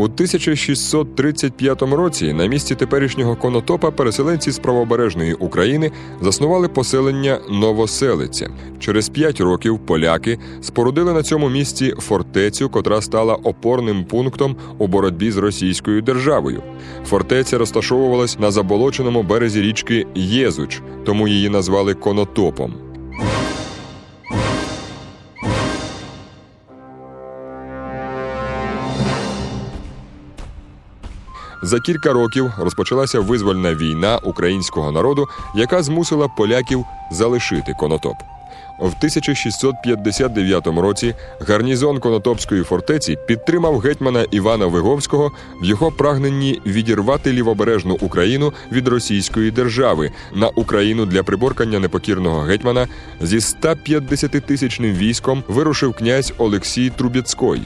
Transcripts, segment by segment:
У 1635 році на місці теперішнього конотопа переселенці з правобережної України заснували поселення Новоселиця. Через п'ять років поляки спорудили на цьому місці фортецю, котра стала опорним пунктом у боротьбі з російською державою. Фортеця розташовувалась на заболоченому березі річки Єзуч, тому її назвали Конотопом. За кілька років розпочалася визвольна війна українського народу, яка змусила поляків залишити конотоп. В 1659 році гарнізон Конотопської фортеці підтримав гетьмана Івана Виговського в його прагненні відірвати лівобережну Україну від Російської держави на Україну для приборкання непокірного гетьмана зі 150-тисячним військом вирушив князь Олексій Трубецький.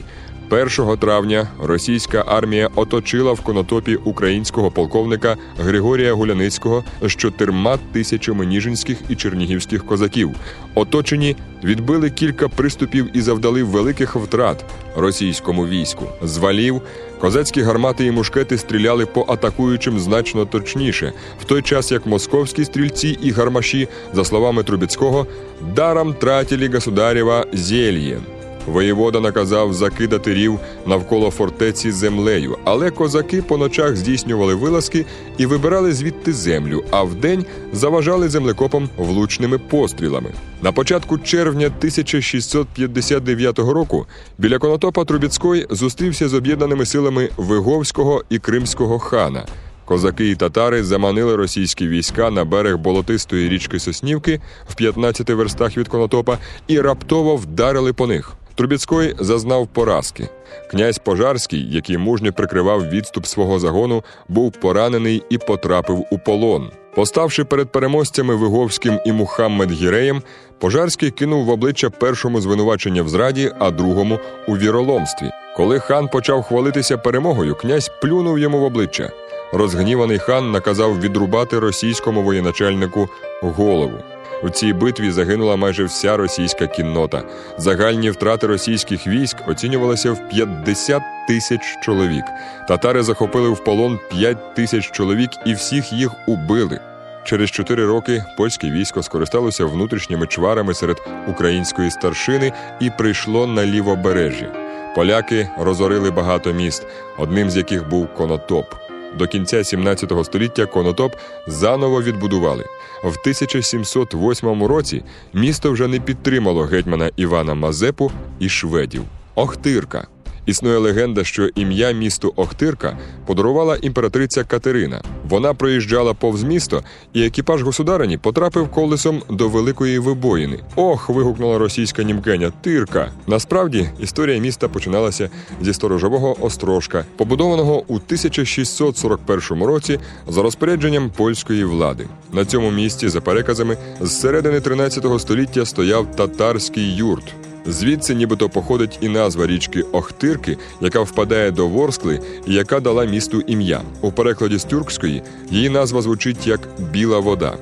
1 травня російська армія оточила в конотопі українського полковника Григорія Гуляницького з чотирма тисячами ніжинських і чернігівських козаків. Оточені відбили кілька приступів і завдали великих втрат російському війську. З валів козацькі гармати і мушкети стріляли по атакуючим значно точніше, в той час як московські стрільці і гармаші, за словами Трубецького, даром тратили государєва зельє. Воєвода наказав закидати рів навколо фортеці землею, але козаки по ночах здійснювали вилазки і вибирали звідти землю, а вдень заважали землекопам влучними пострілами. На початку червня 1659 року біля конотопа Трубіцької зустрівся з об'єднаними силами Виговського і Кримського хана. Козаки і татари заманили російські війська на берег болотистої річки Соснівки в 15 верстах від конотопа і раптово вдарили по них. Трубіцький зазнав поразки. Князь Пожарський, який мужньо прикривав відступ свого загону, був поранений і потрапив у полон. Поставши перед переможцями Виговським і Мухаммед Гіреєм, Пожарський кинув в обличчя першому звинувачення в зраді, а другому у віроломстві. Коли хан почав хвалитися перемогою, князь плюнув йому в обличчя. Розгніваний хан наказав відрубати російському воєначальнику голову. У цій битві загинула майже вся російська кіннота. Загальні втрати російських військ оцінювалися в 50 тисяч чоловік. Татари захопили в полон 5 тисяч чоловік і всіх їх убили. Через чотири роки польське військо скористалося внутрішніми чварами серед української старшини і прийшло на лівобережжя. Поляки розорили багато міст, одним з яких був Конотоп. До кінця 17 століття Конотоп заново відбудували. В 1708 році місто вже не підтримало гетьмана Івана Мазепу і шведів. Охтирка. Існує легенда, що ім'я місту Охтирка подарувала імператриця Катерина. Вона проїжджала повз місто, і екіпаж государині потрапив колесом до великої вибоїни. Ох! вигукнула російська німкеня Тирка. Насправді історія міста починалася зі сторожового острожка, побудованого у 1641 році за розпорядженням польської влади. На цьому місці, за переказами, з середини 13 століття стояв татарський юрт. Звідси нібито походить і назва річки Охтирки, яка впадає до Ворскли і яка дала місту ім'я. У перекладі з тюркської її назва звучить як Біла вода.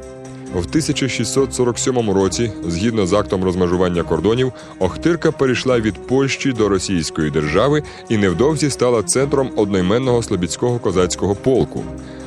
В 1647 році, згідно з актом розмежування кордонів, Охтирка перейшла від Польщі до Російської держави і невдовзі стала центром одноіменного слобідського козацького полку.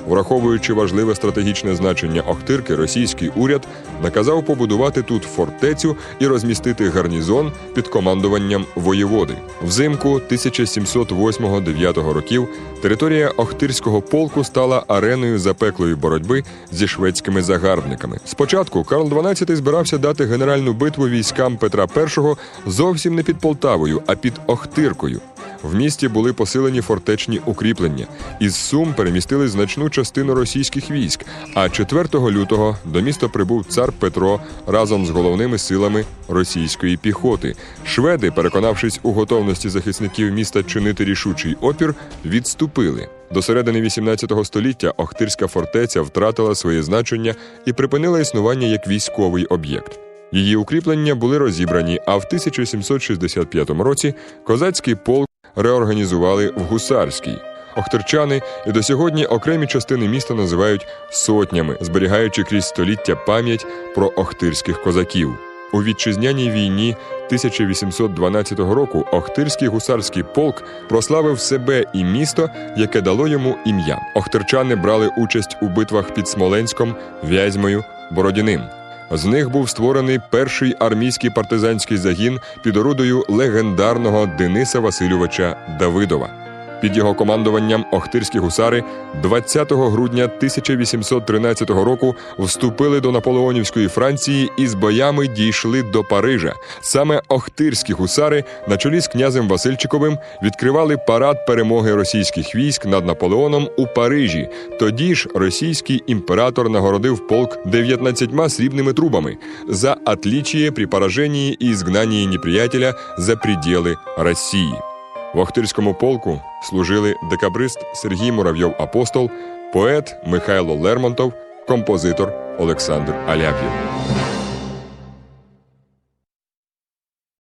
Враховуючи важливе стратегічне значення Охтирки, російський уряд наказав побудувати тут фортецю і розмістити гарнізон під командуванням воєводи. Взимку 1708-9 років територія Охтирського полку стала ареною запеклої боротьби зі шведськими загарбниками. Спочатку Карл XII збирався дати генеральну битву військам Петра І зовсім не під Полтавою, а під Охтиркою. В місті були посилені фортечні укріплення. Із Сум перемістили значну частину російських військ. А 4 лютого до міста прибув цар Петро разом з головними силами російської піхоти. Шведи, переконавшись у готовності захисників міста чинити рішучий опір, відступили. До середини 18 століття Охтирська фортеця втратила своє значення і припинила існування як військовий об'єкт. Її укріплення були розібрані, а в 1765 році козацький полк реорганізували в гусарський. Охтирчани і до сьогодні окремі частини міста називають сотнями, зберігаючи крізь століття пам'ять про охтирських козаків. У вітчизняній війні 1812 року Охтирський гусарський полк прославив себе і місто, яке дало йому ім'я. Охтирчани брали участь у битвах під Смоленськом, Вязьмою, Бородіним. З них був створений перший армійський партизанський загін під орудою легендарного Дениса Васильовича Давидова. Під його командуванням Охтирські гусари 20 грудня 1813 року вступили до Наполеонівської Франції і з боями дійшли до Парижа. Саме Охтирські гусари на чолі з князем Васильчиковим відкривали парад перемоги російських військ над Наполеоном у Парижі. Тоді ж російський імператор нагородив полк 19 срібними трубами за отличие при поражении и изгнании неприятеля за пределы Росії. В Охтирському полку служили декабрист Сергій Муравйов Апостол, поет Михайло Лермонтов, композитор Олександр Аляпів.